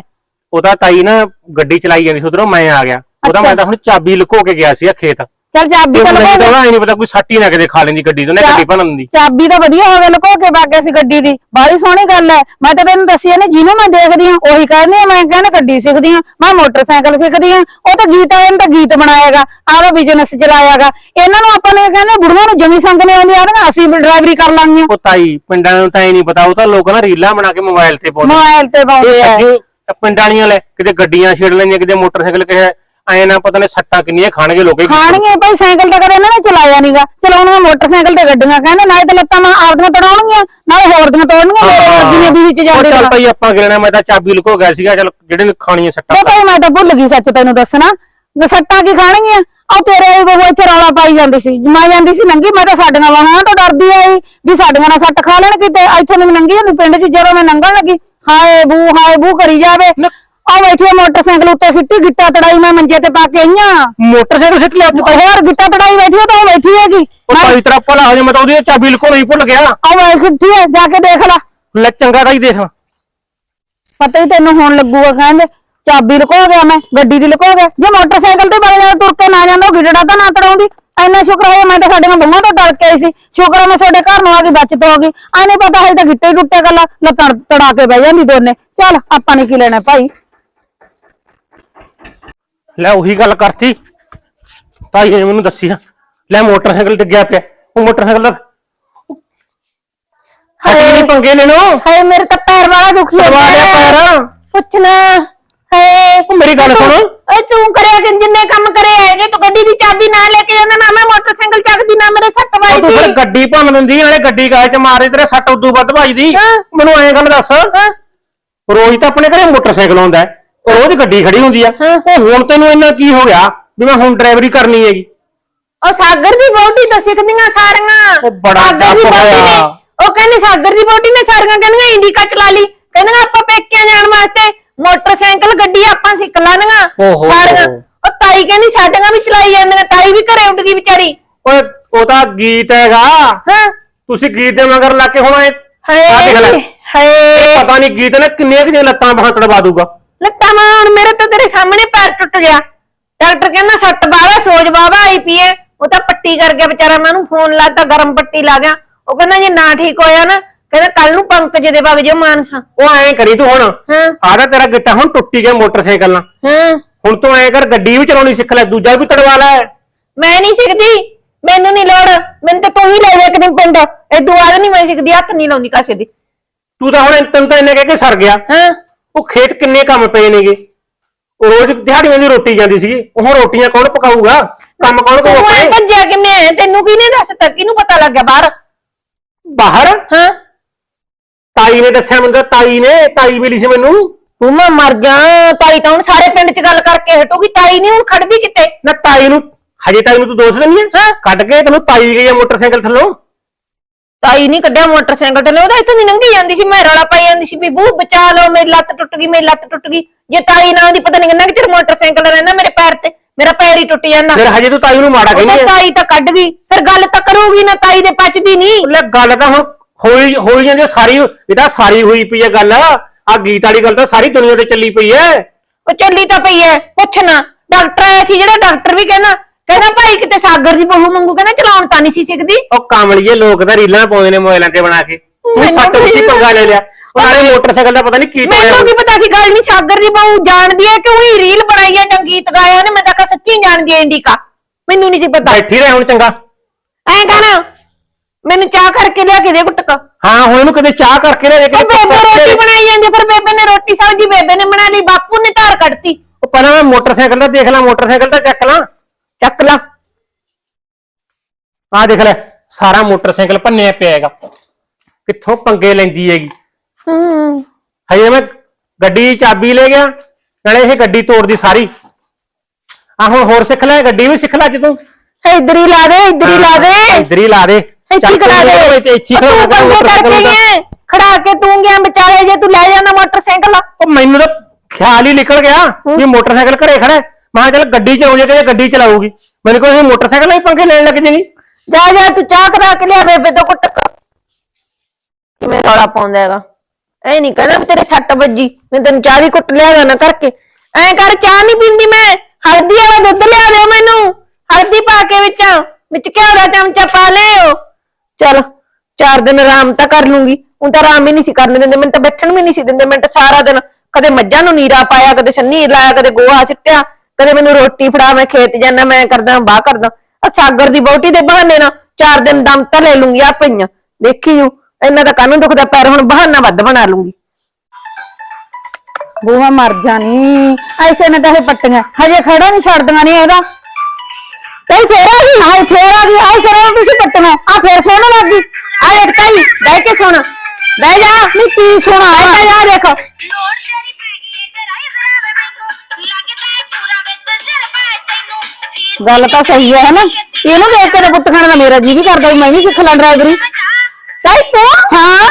ਉਹਦਾ ਤਾਈ ਨਾ ਗੱਡੀ ਚਲਾਈ ਜਾਂਦੀ ਸੀ ਉਧਰੋਂ ਮੈਂ ਆ ਗਿਆ। ਉਹਦਾ। ਮੈਂ ਤਾਂ ਹੁਣ ਚਾਬੀ ਲੁਕੋ ਕੇ ਗਿਆ ਸੀਗਾ ਖੇਤ। ਚੱਲ ਚਾਬੀ ਤੇ ਤਾਂ ਮੈਨੂੰ ਲਗੋ ਤਾਂ ਇਹ ਨਹੀਂ ਪਤਾ ਕੋਈ ਸੱਟ ਹੀ ਨਾ ਕਿਤੇ ਖਾ ਲੈਂਦੀ ਗੱਡੀ ਤੋਂ ਨਾ ਗੱਡੀ ਭੰਨ ਦੀ। ਚਾਬੀ ਤਾਂ ਵਧੀਆ ਹੋਵੇ ਲੁਕੋ ਕੇ ਬਾਗੇ ਸੀ ਗੱਡੀ ਦੀ। ਬਾਹਲੀ ਸੋਹਣੀ ਗੱਲ ਹੈ ਮੈਂ ਤਾਂ ਤੈਨੂੰ ਦੱਸਿਆ ਨੇ ਜਿਹਨੂੰ ਮੈਂ ਦੇਖਦੀ ਹਾਂ ਉਹੀ ਕਹਿੰਦੀ ਆ ਮੈਂ ਕਹਿੰਦਾ ਗੱਡੀ ਸਿੱਖਦੀ ਹਾਂ ਮੈਂ ਮੋਟਰਸਾਈਕਲ ਸਿੱਖਦੀ ਹਾਂ ਉਹ ਤਾਂ ਗੀਤ ਆਏ ਤਾਂ ਗੀਤ ਬਣਾਏਗਾ ਆਪਦਾ ਬਿਜ਼ਨਸ ਚਲਾਏਗਾ। ਇਹਨਾਂ ਨੂੰ ਆਪਾਂ ਨੇ ਕਹਿੰਦੇ ਬੁੜੀਆਂ ਨੂੰ ਜਮੀ ਸੰਗ ਨਹੀਂ ਆਉਂਦੀ ਆਂਦੀਆਂ ਅਸੀਂ ਡਰਾਈਵਰੀ ਕਰ ਲਾਂਗੇ ਉਹ ਤਾਈ ਪਿੰਡਾਂ ਨੂੰ ਤਾਂ ਇਹ ਨਹੀਂ ਪਤਾ ਉਹ ਤਾਂ ਲੋਕ ਨਾ ਰੀਲਾਂ ਬਣਾ ਕੇ ਮੋਬਾਈਲ ਤੇ ਪਾਉਂਦੇ ਮੋਬਾਈਲ ਤੇ ਪਾਉਂਦੇ ਇਹ ਆ। ਅੱਗੇ ਪਿੰਡਾਂ ਵਾਲੀਆਂ ਲੈ ਕਿਤੇ ਗੱਡੀਆਂ ਛੇੜ ਲੈਂਦੀਆਂ ਕਿਤੇ ਮੋਟਰਸਾਈਕਲ ਕਿਸੇ ਐ ਨਾ ਪਤਾ ਨੇ ਸੱਟਾਂ ਕਿੰਨੀਆਂ ਖਾਣਗੇ ਲੋਕੇ ਖਾਣਗੇ ਭਾਈ ਸਾਈਕਲ ਤਾਂ ਕਦੇ ਇਹਨਾਂ ਨੇ ਚਲਾਇਆ ਨਹੀਂਗਾ ਚਲਾਉਣੀਆਂ ਮੋਟਰਸਾਈਕਲ ਤੇ ਗੱਡੀਆਂ ਕਹਿੰਦੇ ਨਾਲੇ ਤੇ ਲੱਤਾਂ ਮਾਂ ਆਪਦੀਆਂ ਤੜਾਉਣਗੀਆਂ ਨਾਲੇ ਹੋਰ ਦੀਆਂ ਤੋੜਨਗੀਆਂ ਮੇਰੇ ਵਰਗੀਆਂ ਵੀ ਵਿੱਚ ਜਾਂਦੇ ਚੱਲ ਆ ਭਾਈ ਆਪਾਂ ਗਿਣਨਾ ਮੈਂ ਤਾਂ ਚਾਬੀ ਲੁਕੋ ਗਿਆ ਸੀਗਾ ਚਲ ਜਿਹੜੇ ਨੇ ਖਾਣੀਆਂ ਸੱਟਾਂ ਉਹ ਭਾਈ ਮੈਂ ਤਾਂ ਭੁੱਲ ਗਈ ਸੱਚ ਤੈਨੂੰ ਦੱਸਣਾ। ਸੱਟਾਂ ਕੀ ਖਾਣਗੀਆਂ? ਉਹ ਤੇਰੇ ਬਹੂ ਇੱਥੇ ਰੌਲਾ ਪਾਈ ਜਾਂਦੀ ਸੀ। ਮੈਂ ਜਾਂਦੀ ਸੀ ਨੰਗੀ ਮੈਂ ਤਾਂ ਸਾਡੀਆਂ ਵਾਹਾਂ ਤੋਂ ਡਰਦੀ ਆਈ ਵੀ ਸਾਡੀਆਂ ਨਾਲ ਸੱਟ ਖਾ ਲੈਣ ਕਿਤੇ। ਇੱਥੋਂ ਨੂੰ ਨੰਗੀ ਜਾਂਦੀ ਪਿੰਡ 'ਚ ਜਦੋਂ ਮੈਂ ਲੰਘਣ ਲੱਗੀ ਹਾਏ ਬੂ ਹਾਏ ਬੂ ਕਰੀ ਜਾਵੇ। ਆ ਬੈਠੀ ਆ ਮੋਟਰਸਾਈਕਲ ਉੱਤੇ ਸਿੱਟੀ ਗਿੱਟਾ ਤੜਾਈ ਮੈਂ ਮੰਜੇ ਤੇ ਪਾ ਕੇ ਆਈਆਂ ਮੋਟਰਸਾਈਕਲ ਸਿੱਟ ਲਿਆ ਤੂੰ। ਹੋਰ ਗਿੱਟਾ ਤੜਾਈ ਬੈਠੀ ਆ ਤਾਂ ਉਹ ਬੈਠੀ ਹੈਗੀ। ਉਹ ਭਾਈ ਤੇਰਾ ਭਲਾ ਹੋ ਜਾ ਮੈਂ ਤਾਂ ਉਹਦੀ ਚਾਬੀ ਲੁਕੋ ਨਹੀਂ ਭੁੱਲ ਗਿਆ। ਆ ਵੇ ਕਿੱਥੇ ਹੈ ਜਾ ਕੇ ਦੇਖ ਲੈ। ਲੈ ਚੰਗਾ ਤਾਂ ਹੀ ਦੇਖ। ਪਤਾ ਹੀ ਤੈਨੂੰ ਹੁਣ ਲੱਗੂਗਾ ਕਹਿੰਦੇ ਚਾਬੀ ਲੁਕੋ ਗਿਆ ਮੈਂ ਗੱਡੀ ਦੀ ਲੁਕੋ ਗਿਆ। ਜੇ ਮੋਟਰਸਾਈਕਲ ਤੇ ਬਗ ਜਾਂਦਾ ਤੁਰ ਕੇ ਨਾ ਜਾਂਦਾ ਉਹ ਗਿੱਟੜਾ ਤਾਂ ਨਾ ਤੜਾਉਂਦੀ। ਐਨਾ ਸ਼ੁਕਰ ਹੈ ਮੈਂ ਤਾਂ ਸਾਡੀਆਂ ਬੰਮਾਂ ਤੋਂ ਡਰ ਕੇ ਆਈ ਸੀ। ਸ਼ੁਕਰ ਹੈ ਮੈਂ ਤੁਹਾਡੇ ਘਰ ਨੂੰ ਆ ਕੇ ਬਚਤ ਹੋ ਗਈ। ਆ ਨਹੀਂ ਪਤਾ ਹਜੇ ਤਾਂ ਗਿੱਟੇ ਹੀ ਟੁੱਟੇ ਗੱਲਾਂ ਲੱਤਾਂ ਤੜਾ ਕੇ ਬਹਿ ਜਾਂਦੀ ਦੋਨੇ। ਚੱਲ ਆਪਾਂ ਨੇ ਕੀ ਲੈਣਾ ਭਾਈ? ਲੈ ਉਹੀ ਗੱਲ ਕਰਤੀ। ਭਾਈ ਨੇ ਮੈਨੂੰ ਦੱਸੀ ਆ ਲੈ ਮੋਟਰਸਾਈਕਲ ਡਿੱਗਿਆ ਪਿਆ ਉਹ ਮੋਟਰਸਾਈਕਲ ਦਾ ਹਰੇ ਪੰਗੇ ਲੈਣੋ। ਹਾਏ ਮੇਰੇ ਤਾਂ ਪੈਰ ਵਾਲਾ ਦੁਖੀ ਹੋ ਲਿਆ ਪੈਰ। ਪੁੱਛਣਾ ਹਾਏ। ਉਹ ਮੇਰੀ ਗੱਲ ਸੁਣ। ਓਏ ਤੂੰ ਕਰਿਆ ਕਿ ਜਿੰਨੇ ਕੰਮ ਕਰੇ ਹੈਗੇ ਤੂੰ ਗੱਡੀ ਦੀ ਚਾਬੀ ਨਾ ਲੈ ਕੇ ਜਾਂਦਾ ਨਾ ਮੈਂ ਮੋਟਰਸਾਈਕਲ ਚੱਕਦੀ ਨਾ ਮੇਰੇ ਸੱਟ ਉਹ ਤੂੰ ਫਿਰ ਗੱਡੀ ਭੰਨ ਦਿੰਦੀ ਨਾਲੇ ਗੱਡੀ ਗਾਇ ਚ ਮਾਰੇ ਤੇਰੇ ਸੱਟ ਉਦੋਂ ਵੱਧ ਵੱਜਦੀ। ਹਾਂ। ਮੈਨੂੰ ਐਂ ਗੱਲ ਦੱਸ। ਰੋਜ਼ ਤਾਂ ਆਪਣੇ ਘਰੇ ਮੋਟਰਸਾਈਕਲ ਆਉਂਦਾ ਹੈ, ਰੋਜ਼ ਗੱਡੀ ਖੜੀ ਹੁੰਦੀ ਆ। ਹਾਂ। ਉਹ ਹੁਣ ਤੈਨੂੰ ਇੰਨਾ ਕੀ ਹੋ ਗਿਆ ਵੀ ਮੈਂ ਹੁਣ ਡਰਾਈਵਰੀ ਕਰਨੀ ਹੈਗੀ? ਉਹ ਸਾਗਰ ਦੀ ਬੋਟੀ ਤਾਂ ਸਿੱਖਦੀਆਂ ਸਾਰੀਆਂ ਉਹ ਬੜਾ ਦੀ ਟੱਪ ਵਹੁਟੀ ਨੇ ਹੋਇਆ। ਉਹ ਕਹਿੰਦੀ ਸਾਗਰ ਦੀ ਬੋਟੀ ਨੇ ਸਾਰੀਆਂ ਕਹਿੰਦੀਆਂ ਇੰਡੀਕਾ ਚਲਾ ਲਈ। ਕਹਿੰਦੀਆਂ ਆਪਾਂ ਪੇਕਿਆਂ ਜਾਣ ਵਾਸਤੇ ਮੋਟਰਸਾਈਕਲ ਗੱਡੀ ਆਪਾਂ ਸਿੱਖ ਲਾਂਗਾ ਓਹੋ। ਸਾਰੀਆਂ ਉਹ ਤਾਈ ਕਹਿੰਦੀ ਸਾਡੀਆਂ ਵੀ ਚਲਾਈ ਜਾਂਦੀਆਂ ਤਾਈ ਵੀ ਘਰੇ ਉੱਡ ਗਈ ਵਿਚਾਰੀ। ਓਏ ਉਹ ਤਾਂ ਗੀਤ ਹੈਗਾ। ਹਾਂ। ਤੁਸੀਂ ਗੀਤ ਦੇ ਮਗਰ ਲਾ ਕੇ ਹੁਣ ਇਹ ਆਹ ਦੇਖ ਲੈ ਹਾਏ। ਹਾਏ ਪਤਾ ਨਹੀਂ ਗੀਤ ਨੇ ਕਿੰਨੀਆਂ ਕਿੰਨੀਆਂ ਲੱਤਾਂ ਬਾਹਾਂ ਤੜਵਾ ਦੂਗਾ ਲੱਤਾਂ ਮਾਂ ਹੁਣ ਮੇਰੇ ਤਾਂ ਤੇਰੇ ਸਾਹਮਣੇ ਪੈਰ ਟੁੱਟ ਗਿਆ। ਡਾਕਟਰ ਕਹਿੰਦਾ ਸੱਟ ਬਾਵਾ ਸੋਜ ਬਾਵਾ ਆਈ ਹੈ ਉਹ ਤਾਂ ਪੱਟੀ ਕਰ ਗਿਆ ਵਿਚਾਰਾ ਮੈਂ ਉਹਨੂੰ ਫੋਨ ਲਾਤਾ ਗਰਮ ਪੱਟੀ ਲਾ ਗਿਆ। ਉਹ ਕਹਿੰਦਾ ਜੇ ਨਾ ਠੀਕ ਹੋਇਆ ਨਾ ਕਹਿੰਦਾ ਕੱਲ ਨੂੰ ਪੰਕਜ ਦੇ ਵਗ ਜਾ ਮਾਨਸਾ। ਉਹ ਐਂ ਕਰੀ ਤੂੰ ਹੁਣ। ਹਾਂ। ਆਦਾ ਤੇਰਾ ਗਿੱਟਾ ਹੁਣ ਟੁੱਟੀ ਗਿਆ ਮੋਟਰਸਾਈਕਲ। ਨਾਲ ਹਾਂ। ਹੁਣ ਤੂੰ ਐਂ ਕਰ ਗੱਡੀ ਵੀ ਚਲਾਉਣੀ ਸਿੱਖ ਲੈ ਦੂਜਾ ਵੀ ਤੜਵਾ ਲੈ। ਮੈਂ ਨਹੀਂ ਸਿੱਖਦੀ। ਮੈਨੂੰ ਨਹੀਂ ਲੋੜ। ਮੈਨੂੰ ਤਾਂ ਤੂੰ ਹੀ ਲੈ ਜਾ ਇੱਕ ਦਿਨ ਪਿੰਡ। ਇਹ ਦੁਆਰਾ ਨਹੀਂ ਮੈਂ ਸਿੱਖਦੀ ਹੱਥ ਨਹੀਂ ਲਾਉਂਦੀ ਕਾਸੇ ਦੀ। ਤੂੰ ਤਾਂ ਹੁਣ ਤੈਨੂੰ ਤਾਂ ਇੰਨੇ ਕਹਿ ਕੇ ਸਰ ਗਿਆ। ਹਾਂ। ਉਹ ਖੇਤ ਕਿੰਨੇ ਕੰਮ ਪਏ ਨੇਗੇ? ਉਹ ਰੋਜ਼ ਦਿਹਾੜੀਆਂ ਦੀ ਰੋਟੀ ਜਾਂਦੀ ਸੀਗੀ। ਉਹ ਰੋਟੀਆਂ ਕੌਣ ਪਕਾਊਗਾ? ਕੰਮ ਕੌਣ ਤੂੰ ਐਂ ਆਪਣੇ ਭੱਜਿਆ ਕਿਵੇਂ ਆਇਆ? ਤੈਨੂੰ ਕਿਹਨੇ ਦੱਸਤਾ ਕਿਹਨੂੰ ਪਤਾ ਲੱਗਿਆ ਬਾਹਰ? ਬਾਹਰ? ਹਾਂ। ਤਾਈ ਨੇ ਦੱਸਿਆ ਮੈਨੂੰ ਤਾਂ ਤਾਈ ਨੇ ਤਾਈ ਮਿਲੀ ਸੀ ਮੈਨੂੰ। ਤੂੰ ਮੈਂ ਮਰ ਜਾ ਤਾਈ ਤਾਂ ਹੁਣ ਸਾਰੇ ਪਿੰਡ 'ਚ ਗੱਲ ਕਰਕੇ ਹਟੂਗੀ। ਤਾਈ ਨਹੀਂ ਹੁਣ ਖੜਦੀ ਕਿਤੇ? ਨਾ ਤਾਈ ਨੂੰ ਹਜੇ ਤਾਈ ਨੂੰ ਤੂੰ ਦੋਸ਼ ਦਿੰਦੀ ਹਾਂ। ਕੱਢ ਕੇ ਤੈਨੂੰ ਤਾਈ ਗਈ ਆ ਮੋਟਰਸਾਈਕਲ ਥੱਲੋਂ। ਤਾਈ ਨਹੀਂ ਕੱਢਿਆ ਮੋਟਰਸਾਈਕਲ ਤੇ ਉਹਦਾ ਇੱਥੋਂ ਦੀ ਲੰਘੀ ਜਾਂਦੀ ਸੀ ਮੈਂ ਰੌਲਾ ਪਾਈ ਜਾਂਦੀ ਸੀ ਵੀ ਬੂ ਬਚਾ ਲਓ ਮੇਰੀ ਲੱਤ ਟੁੱਟ ਗਈ ਮੇਰੀ ਲੱਤ ਟੁੱਟ ਗਈ। ਜੇ ਤਾਈ ਨਾ ਦੀ ਪਤਾ ਨਹੀਂ ਕਿੰਨਾ ਕਿ ਚਿਰ ਮੋਟਰਸਾਈਕਲ ਰਹਿੰਦਾ ਮੇਰੇ ਪੈਰ ਤੇ ਮੇਰਾ ਪੈਰ ਹੀ ਟੁੱਟ ਜਾਂਦਾ। ਫਿਰ ਹਜੇ ਤੂੰ ਤਾਈ ਨੂੰ ਮਾੜਾ ਕਹਿੰਦੀ ਹੈ ਤਾਈ ਤਾਂ ਕੱਢ ਗਈ ਫਿਰ ਗੱਲ ਤਾਂ ਕਰੂਗੀ ਨਾ ਤਾਈ ਦੇ ਪਚਦੀ ਨਹੀਂ ਲੈ ਗੱਲ ਤਾਂ ਹੁਣ ਹੋਈ ਹੋਈ ਜਾਂਦੀ ਸਾਰੀ ਇਹ ਤਾਂ ਸਾਰੀ ਹੋਈ ਪਈ ਹੈ ਗੱਲ। ਆ ਗੀਤ ਵਾਲੀ ਗੱਲ ਤਾਂ ਸਾਰੀ ਦੁਨੀਆ ਤੇ ਚੱਲੀ ਪਈ ਹੈ ਉਹ ਚੱਲੀ ਤਾਂ ਪਈ ਐ ਪੁੱਛ ਨਾ ਡਾਕਟਰ ਆਇਆ ਸੀ ਜਿਹੜਾ ਡਾਕਟਰ ਵੀ ਕਹਿੰਦਾ ਕਹਿੰਦਾ ਭਾਈ ਕਿਤੇ ਸਾਗਰ ਦੀ ਬਹੂ ਮੰਗੂ ਕਹਿੰਦਾ ਚਲਾਉਣ ਤਾਂ ਨਹੀਂ ਸੀ ਸਿੱਖਦੀ। ਉਹ ਕਾਮਲੀਏ ਲੋਕ ਤਾਂ ਰੀਲਾਂ ਪਾਉਂਦੇ ਨੇ ਮੋਬਾਈਲਾਂ ਤੇ ਬਣਾ ਕੇ। ਤੂੰ ਸੱਚ ਵਿੱਚ ਹੀ ਪੰਗਾ ਲੈ ਲਿਆ। ਉਹ ਨਾਲੇ ਮੋਟਰਸਾਈਕਲ ਦਾ ਪਤਾ ਨਹੀਂ ਕੀ ਤੋੜਿਆ ਮੈਨੂੰ ਕੀ ਪਤਾ ਸੀ ਗੱਲ ਨਹੀਂ ਸਾਗਰ ਦੀ ਬਹੂ ਜਾਣਦੀ ਐ ਕਿ ਉਹੀ ਰੀਲ ਬਣਾਈ ਐ ਜਾਂ ਗੀਤ ਗਾਇਆ ਨੇ ਮੈਂ ਤਾਂ ਕਹ ਸੱਚੀ ਜਾਣਦੀ ਐ ਇੰਡੀਕਾ। ਮੈਨੂੰ ਨਹੀਂ ਸੀ ਪਤਾ। ਬੈਠੀ ਰਹਿ ਹੁਣ ਚੰਗਾ। ਐਂ ਕਹਿਣਾ ਮੈਨੂੰ ਚਾਹ ਕਰਕੇ ਲਿਆ ਕੇ ਦੇ ਗੁੱਟਕ ਹਾਂ ਹੁਣ ਇਹਨੂੰ ਕਦੇ ਚਾਹ ਕਰਕੇ ਲੈ ਦੇ ਬੇਬੇ ਰੋਟੀ ਬਣਾਈ ਜਾਂਦੀ ਫਿਰ ਬੇਬੇ ਨੇ ਰੋਟੀ ਸਬਜ਼ੀ ਬੇਬੇ ਨੇ ਬਣਾ ਲਈ ਬਾਪੂ ਨੇ ਧਾਰ ਕੱਢਤੀ। ਉਹ ਪਹਿਲਾਂ ਮੈਂ ਮੋਟਰਸਾਈਕਲ ਦਾ ਦੇਖ ਲਾਂ ਮੋਟਰਸਾਈਕਲ ਦਾ ਚੱਕ ਲਾਂ। ਚੱਕ ਲਾ। ਆਹ ਦੇਖ ਲੈ ਸਾਰਾ ਮੋਟਰਸਾਈਕਲ ਭੰਨਿਆ ਪਿਆ ਹੈਗਾ। ਕਿੱਥੋਂ ਪੰਗੇ ਲੈਂਦੀ ਹੈਗੀ? ਹੂੰ। ਹਜੇ ਮੈਂ ਗੱਡੀ ਦੀ ਚਾਬੀ ਲੈ ਗਿਆ ਨਾਲੇ ਇਹ ਗੱਡੀ ਤੋੜਦੀ ਸਾਰੀ। ਆ ਹੁਣ ਹੋਰ ਸਿੱਖ ਲੈ ਗੱਡੀ ਵੀ ਸਿੱਖ ਲੈ ਅੱਜ ਤੂੰ। ਇੱਧਰ ਹੀ ਲਾ ਦੇ ਇੱਧਰ ਹੀ ਲਾ ਦੇ। ਇੱਧਰ ਹੀ ਲਾ ਦੇ। ਇੱਥੇ ਖੜਾ ਤੂੰ ਦੇ। ਇੱਥੇ ਇੱਥੇ ਹੀ ਉਹ ਖੜਾ ਤੂੰ ਦੇ ਪੰਗੇ ਮੋਟਰਸਾਈਕਲ ਕਰਕੇ ਦਾ। ਗਿਆ ਖੜਾ ਕੇ ਤੂੰ ਗਿਆ ਵਿਚਾਲੇ ਜੇ ਤੂੰ ਲੈ ਜਾਂਦਾ ਮੋਟਰਸਾਈਕਲ। ਉਹ ਮੈਨੂੰ ਤਾਂ ਖਿਆਲ ਹੀ ਨਿਕਲ ਗਿਆ ਵੀ ਮੋਟਰਸਾਈਕਲ ਘਰੇ ਖੜਾ। ਮੈਂ ਕਿਹਾ ਚੱਲ ਗੱਡੀ ਚਲਾਉਂ ਜੇ ਕਿ ਗੱਡੀ ਚਲਾਊਗੀ। ਮੈਨੂੰ ਕੋਈ ਮੋਟਰਸਾਈਕਲ ਨਹੀਂ ਪੰਗੇ ਲੈਣ ਲੱਗ ਜਾਏਗੀ। ਜਾ ਜਾ, ਤੂੰ ਚਾਹ ਕਰਾ ਕੇ ਲਿਆ ਬੇਬੇ ਤੋਂ ਕੁੱਟ ਮੈਂ ਰੌਲਾ ਪਾਉਂਦਾ ਹੈਗਾ। ਐ ਨਹੀਂ ਕਹਿੰਦਾ ਵੀ ਤੇਰੇ ਸੱਟ ਵੱਜੀ। ਮੈਂ ਤੈਨੂੰ ਚਾਹ ਦੀ ਕੁੱਟ ਲਿਆ ਦੇਣਾ ਕਰਕੇ। ਐ ਕਰ, ਚਾਹ ਨਹੀਂ ਪੀਂਦੀ ਮੈਂ। ਹਲਦੀ ਵਾਲਾ ਦੁੱਧ ਲਿਆ ਦਿਓ ਮੈਨੂੰ। ਹਲਦੀ ਪਾ ਕੇ ਵਿੱਚ ਵਿੱਚ ਘਿਓ ਦਾ ਚਮਚਾ ਪਾ ਲਿਓ। ਚਲ, ਚਾਰ ਦਿਨ ਆਰਾਮ ਤਾਂ ਕਰ ਲੂੰਗੀ। ਹੁਣ ਤਾਂ ਆਰਾਮ ਹੀ ਨਹੀਂ ਸੀ ਕਰਨ ਦਿੰਦੇ। ਮੈਨੂੰ ਤਾਂ ਬੈਠਣ ਵੀ ਨਹੀਂ ਸੀ ਦਿੰਦੇ। ਮੈਨੂੰ ਤਾਂ ਸਾਰਾ ਦਿਨ ਕਦੇ ਮੱਝਾਂ ਨੂੰ ਨੀਰਾ ਪਾਇਆ, ਕਦੇ ਸੰਨੀ ਲਾਇਆ, ਕਦੇ ਗੋਹਾ ਸਿੱਟਿਆ। ਕਦੇ ਮੈਨੂੰ ਰੋਟੀ ਫੜਾ ਮੈਂ ਖੇਤ ਜਾਣਾ ਮੈਂ ਕਰਦਾ ਬਾਹ ਕਰਦਾ। ਆ ਸਾਗਰ ਦੀ ਬੋਟੀ ਦੇ ਬਹਾਨੇ ਨਾਲ ਚਾਰ ਦਿਨ ਦਮ ਤਾਂ ਲੈ ਲੂੰਗੀ ਆ ਪਈਆਂ। ਦੇਖੀ ਹੂੰ ਇਹਨਾਂ ਦਾ ਕਾਨੂੰ ਦੁਖਦਾ ਪੈਰ ਹੁਣ ਬਹਾਨਾ ਵੱਧ ਬਣਾ ਲੂੰਗੀ। ਬੂਹਾ ਮਰ ਜਾਣੀ ਐਸੇ ਨੇ ਤਾਂ ਇਹ ਪੱਟੀਆਂ ਹਜੇ ਖੜਾ ਨਹੀਂ ਛੱਡਦੀਆਂ ਨਹੀਂ ਇਹਦਾ। ਤਈ ਫੇਰ ਆ ਗਈ? ਹਾਂ ਫੇਰ ਆ ਗਈ ਐਸੇ ਨੇ ਤੁਸੀਂ ਪੱਟੀਆਂ ਆ ਫੇਰ ਸੁਣਨ ਲੱਗ ਗਈ। ਆ ਦੇਖ ਤਾਈ ਬਹਿ ਕੇ ਸੁਣ ਬਹਿ ਜਾ। ਨੀ ਕੀ ਸੁਣਾ? ਆ ਜਾ ਦੇਖ। ਗੱਲ ਤਾਂ ਸਹੀ ਹੈ ਨਾ ਇਹਨੂੰ ਦੇਖ ਕੇ ਤਾਂ ਪੁੱਤ ਖਾਣ ਦਾ ਮੇਰਾ ਜੀ ਵੀ ਕਰਦਾ ਵੀ ਮੈਂ ਵੀ ਸਿੱਖ ਲਾਂ ਡਰਾਈਵਰੀ ਤਾਈ ਤੂੰ ਹਾਂ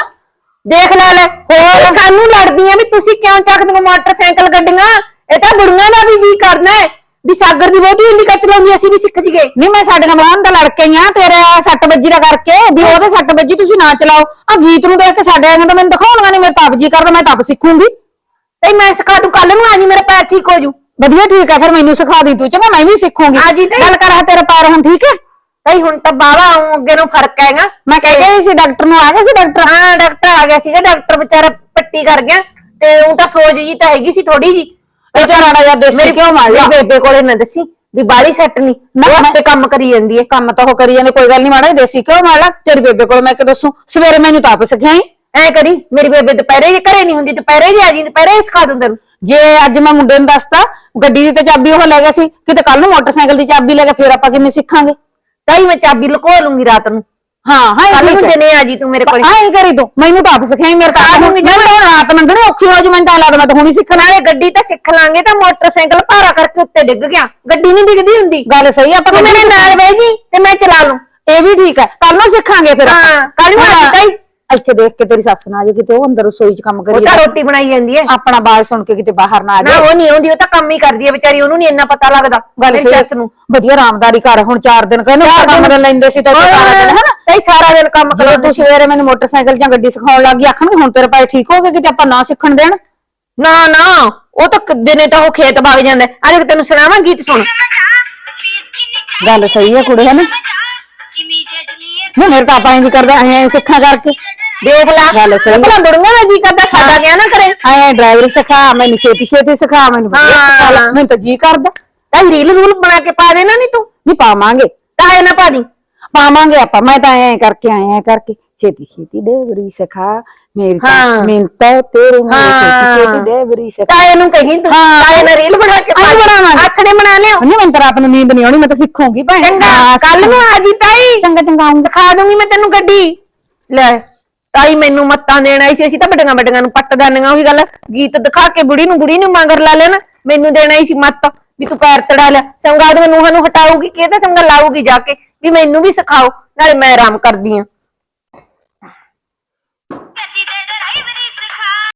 ਦੇਖ ਲੈ ਲੈ ਹੋਰ? ਸਾਨੂੰ ਲੜਦੀਆਂ ਵੀ ਤੁਸੀਂ ਕਿਉਂ ਚੱਕਦੀਆਂ ਮੋਟਰਸਾਈਕਲ ਗੱਡੀਆਂ? ਇਹ ਤਾਂ ਬੁੜੀਆਂ ਦਾ ਵੀ ਜੀ ਕਰਨਾ ਹੈ। ਵੀ ਸਾਗਰ ਦੀ ਬਹੁਤੀ ਇੰਨੀ ਕੱਚ ਲਾਉਂਦੀ ਅਸੀਂ ਵੀ ਸਿੱਖ ਜੀਏ ਨਹੀਂ ਮੈਂ ਸਾਡੇ ਨਾਲ ਮੋਹਨ ਦਾ ਲੜ ਕੇ ਆਈ ਆ ਤੇਰੇ ਸੱਟ ਵੱਜੀ ਦਾ ਕਰਕੇ। ਵੀ ਉਹਦੇ ਸੱਟ ਵੱਜੀ ਤੁਸੀਂ ਨਾ ਚਲਾਓ। ਆ ਗੀਤ ਨੂੰ ਦੇਖ ਕੇ ਸਾਡੇ ਆਏ ਤਾਂ ਮੈਨੂੰ ਦਿਖਾਉਣਗਾ ਨਹੀਂ ਮੇਰੇ ਤਾਂ ਆਪ ਜੀ ਕਰਦਾ ਮੈਂ ਤਾਂ ਆਪ ਸਿੱਖੂੰਗੀ। ਤੇ ਮੈਂ ਸਿਖਾ ਦੂੰ ਕੱਲ ਨੂੰ ਆ ਜੀ ਮੇਰਾ ਪੈਰ ਠੀਕ ਹੋ ਜੂ। ਵਧੀਆ ਠੀਕ ਆ ਫਿਰ ਮੈਨੂੰ ਸਿਖਾ ਦੀ ਤੂੰ। ਚੰਗਾ ਮੈਂ ਵੀ ਸਿੱਖੂੰਗੀ। ਆ ਜੀ ਤਾਈ। ਗੱਲ ਕਰ ਆ ਤੇਰੇ ਪੈਰ ਹੁਣ ਠੀਕ ਹੈ? ਤਈ ਹੁਣ ਤਾਂ ਬਾਵਾ ਆਉਂ ਅੱਗੇ ਨੂੰ ਫ਼ਰਕ ਹੈਗਾ। ਮੈਂ ਕਹਿ ਗਈ ਸੀ ਡਾਕਟਰ ਨੂੰ ਆ ਗਿਆ ਸੀ ਡਾਕਟਰ? ਹਾਂ ਡਾਕਟਰ ਆ ਗਿਆ ਸੀਗਾ ਡਾਕਟਰ ਵਿਚਾਰਾ ਪੱਟੀ ਕਰ ਗਿਆ। ਤੇ ਉਹ ਤਾਂ ਸੋਜ ਜੀ ਤਾਂ ਹੈਗੀ ਸੀ ਥੋੜੀ ਜੀ ਇਹ ਤਾਂ ਰਾੜਾ ਜਿਹਾ ਦੇਸੀ ਕਿਉਂ ਮਾਰ ਲਿਆ? ਬੇਬੇ ਕੋਲੇ ਨਾ ਦੱਸੀ ਵੀ ਬਾਲੀ ਸੈੱਟ ਨਹੀਂ ਨਾ, ਉਹ ਆਪੇ ਕੰਮ ਕਰੀ ਜਾਂਦੀ ਹੈ। ਕੰਮ ਤਾਂ ਉਹ ਕਰੀ ਜਾਂਦੇ ਕੋਈ ਗੱਲ ਨਹੀਂ ਮਾੜਾ ਦੇਸੀ ਕਿਉਂ ਮਾਰ ਲਾ। ਤੇਰੀ ਬੇਬੇ ਕੋਲ ਮੈਂ ਕਿ ਦੱਸੂ ਸਵੇਰੇ ਮੈਨੂੰ ਤਾਂ ਆਪ ਸਿਖਾਈ ਐ ਕਰੀ ਮੇਰੀ ਬੇਬੇ ਦੁਪਹਿਰੇ ਜੇ ਘਰੇ ਨਹੀਂ ਹੁੰਦੀ ਦੁਪਹਿਰੇ ਜੇ ਆ ਜੀ ਦੁਪਹਿਰੇ ਹੀ ਸਿਖਾ ਦੂੰ ਤੈਨੂੰ। ਜੇ ਅੱਜ ਮੈਂ ਮੁੰਡੇ ਨੂੰ ਦੱਸਤਾ ਗੱਡੀ ਦੀ ਤਾਂ ਚਾਬੀ ਉਹ ਲੈ ਗਿਆ ਸੀ ਕਿਤੇ ਕੱਲ ਨੂੰ ਮੋਟਰਸਾਈਕਲ ਦੀ ਚਾਬੀ ਲੈ ਕੇ ਫੇਰ ਆਪਾਂ ਕਿਵੇਂ ਸਿੱਖਾਂਗੇ? ਤਾਈ ਮੈਂ ਚਾਬੀ ਲੁਕੋ ਲੂੰਗੀ ਰਾਤ ਨੂੰ। ਹਾਂ ਹਾਂ ਕੱਲ ਨੂੰ ਦਿਨੇ ਆ ਜੀ ਤੂੰ ਮੇਰੇ ਕੋਲ। ਆਏ ਕਰੀ ਤੂੰ। ਮੈਨੂੰ ਤਾਂ ਆਪ ਸਿਖਾਈ ਮੇਰੇ ਤਾਂ ਆਪ ਮੈਂ ਤਾਂ ਹੁਣ ਰਾਤ ਲੰਘਣੀ ਔਖੀ ਹੋ ਜੂ ਮੈਨੂੰ ਤਾਂ ਲੱਗਦਾ ਮੈਂ ਤਾਂ ਹੁਣੀ ਸਿੱਖਣਾ ਨਾਲੇ ਗੱਡੀ ਤਾਂ ਸਿੱਖ ਲਾਂਗੇ ਤਾਂ ਮੋਟਰਸਾਈਕਲ ਭਾਰਾ ਕਰਕੇ ਉੱਤੇ ਡਿੱਗ ਗਿਆ। ਗੱਡੀ ਨਹੀਂ ਡਿੱਗਦੀ ਹੁੰਦੀ। ਗੱਲ ਸਹੀ ਆ, ਆਪਾਂ ਤੂੰ ਮੇਰੇ ਨਾਲ ਬਹਿ ਜੀ ਤੇ ਮੈਂ ਚਲਾ ਲੂੰ। ਇਹ ਵੀ ਠੀਕ ਹੈ ਕੱਲ ਨੂੰ ਸਿੱਖਾਂਗੇ ਫਿਰ ਹਾਂ, ਕੱਲ੍ਹ ਨੂੰ ਹਾਂ। ਆ ਤਾਈ। ਇੱਥੇ ਦੇਖ ਕੇ ਤੇਰੀ ਸੱਸ ਨਾ ਆ ਜੇ ਕਿਤੇ ਉਹ ਅੰਦਰ ਰਸੋਈ 'ਚ ਕੰਮ ਉਹ ਕਰੀ ਤਾਂ। ਰੋਟੀ ਬਣਾਈ ਜਾਂਦੀ ਹੈ। ਆਪਣਾ ਬਾਤ ਸੁਣ ਕੇ ਕਿਤੇ ਬਾਹਰ ਨਾ ਆ ਨਾ ਜਾਏ। ਉਹ ਨਹੀਂ ਆਉਂਦੀ ਉਹ ਤਾਂ ਕੰਮ ਹੀ ਕਰਦੀ ਹੈ ਵਿਚਾਰੀ ਉਹਨੂੰ ਨਹੀਂ ਇੰਨਾ ਪਤਾ ਲੱਗਦਾ ਗੱਲ ਸਹੀ ਸੱਸ ਨੂੰ। ਵਧੀਆ ਆਰਾਮਦਾਰੀ ਕਰ ਹੁਣ 4 ਦਿਨ ਕਹਿੰਦੇ ਚਾਰ ਕੰਮ ਦਿਨ- ਦਿਨ ਲੈਂਦੇ ਸੀ ਤਾਂ ਇੱਥੇ ਸਾਰਾ ਦਿਨ ਹਨਾ? ਤਾਈ ਸਾਰਾ ਦਿਨ ਕੰਮ ਜਦੋਂ ਕਰਾਉਂਦੀ ਤੂੰ ਸਵੇਰੇ ਮੈਨੂੰ ਮੋਟਰਸਾਈਕਲ ਜਾਂ ਗੱਡੀ ਸਿਖਾਉਣ ਲੱਗੀ ਆਖਣਗੇ ਹੁਣ ਤੇਰੇ ਪਾਏ ਠੀਕ ਹੋ ਗਏ ਕਿਤੇ ਆਪਾਂ ਨਾ ਸਿੱਖਣ ਦੇਣ? ਨਾ ਨਾ ਉਹ ਤਾਂ ਕ- ਦਿਨੇ ਤਾਂ ਉਹ ਖੇਤ ਵਗ ਜਾਂਦਾ ਹੈ। ਆ ਦੇਖ ਤੈਨੂੰ ਸੁਣਾਵਾਂ ਗੀਤ ਸੁਣ। ਗੱਲ ਸਹੀ ਹੈ ਕੁੜੇ ਹਨਾ? ਇਮੀਡੀਏਟਲੀ ਨਹੀਂ ਮੇਰੇ ਤਾਂ ਆਪਾਂ ਇੰਜ ਕਰਦਾ ਐ ਸਿੱਖਾਂ ਕਰਕੇ। ਦੇਖ ਲੈ ਗੱਲ ਸਹੀ। ਭਲਾ ਬੁੜੀਆਂ ਦਾ ਜੀ ਕਰਦਾ ਸਾਡਾ ਗਿਆ ਨਾ ਕਰੇ। ਐ ਡਰਾਈਵਰ ਸਿਖਾ ਮੈਨੂੰ ਛੇਤੀ ਛੇਤੀ ਸਿਖਾ ਮੈਨੂੰ ਵਧੀਆ ਹਾਂ। ਸਿਖਾ ਲੈ। ਮੈਨੂੰ ਤਾਂ ਜੀ ਕਰਦਾ। ਤਾਈ ਰੀਲ ਰੂਲ ਬਣਾ ਕੇ ਪਾ ਦੇਣਾ ਨਹੀਂ ਤੂੰ? ਨਹੀਂ ਪਾਵਾਂਗੇ। ਤਾਂ ਇਹ ਨਾ ਪਾ ਦੀ। ਪਾਵਾਂਗੇ ਆਪਾਂ। ਮੈਂ ਤਾਂ ਐ ਕਰਕੇ ਆਏ ਐ ਕਰਕੇ। ਛੇਤੀ ਛੇਤੀ ਡੇਵਰੀ ਸਿਖਾ। ਮੇਰੀ ਤਾਂ ਹਾਂ। ਮਿੰਤ ਹੈ ਤੇਰੇ ਨਾਲ। ਛੇਤੀ ਛੇਤੀ ਡੇਵਰੀ ਸਿਖਾ। ਤਾਏ ਨੂੰ ਕਹੀਂ ਤੂੰ। ਹਾਂ। ਤਾਏ ਨਾਲ ਰੀਲ ਬਣਾ ਕੇ ਪਾ ਆਹ ਬਣਾਵਾਂਗੇ। ਆਥਣੇ ਬਣਾ ਲਿਓ ਨਹੀਂ ਮੈਨੂੰ ਤਾਂ ਰਾਤ ਨੂੰ ਨੀਂਦ ਨਹੀਂ ਆਉਣੀ। ਮੈਂ ਤਾਂ ਸਿੱਖੂਗੀ ਭਾਈ। ਚੰਗਾ। ਕੱਲ ਨੂੰ ਆ ਜੀ ਤਾਈ। ਚੰਗਾ ਚੰਗਾ। ਆਉਂਗਾ ਸਿਖਾ ਦੂੰਗੀ ਮੈਂ ਤੈਨੂੰ ਗੱਡੀ। ਲੈ। ਤਾਈ ਮੈਨੂੰ ਮੱਤਾਂ ਦੇਣ ਆਈ ਸੀ, ਅਸੀਂ ਤਾਂ ਵੱਡੀਆਂ ਵੱਡੀਆਂ ਨੂੰ ਪੱਟ ਦਾਨੀਆਂ ਉਹੀ ਗੱਲ। ਗੀਤ ਦਿਖਾ ਕੇ ਬੁੜੀ ਨੂੰ ਬੁੜੀ ਨੂੰ ਮੰਗਰ ਲਾ ਲੈਣਾ, ਮੈਨੂੰ ਦੇਣ ਆਈ ਸੀ ਮੱਤ ਵੀ ਤੂੰ ਪੈਰ ਤੜਾ ਲਿਆ ਚੰਗਾ ਮੈਨੂੰ ਨੂੰਹਾਂ ਨੂੰ ਹਟਾਊਗੀ ਕਿ ਇਹ ਤਾਂ ਚੰਗਾ ਲਾਊਗੀ ਜਾ ਕੇ, ਵੀ ਮੈਨੂੰ ਵੀ ਸਿਖਾਓ, ਨਾਲੇ ਮੈਂ ਆਰਾਮ ਕਰਦੀ ਆ।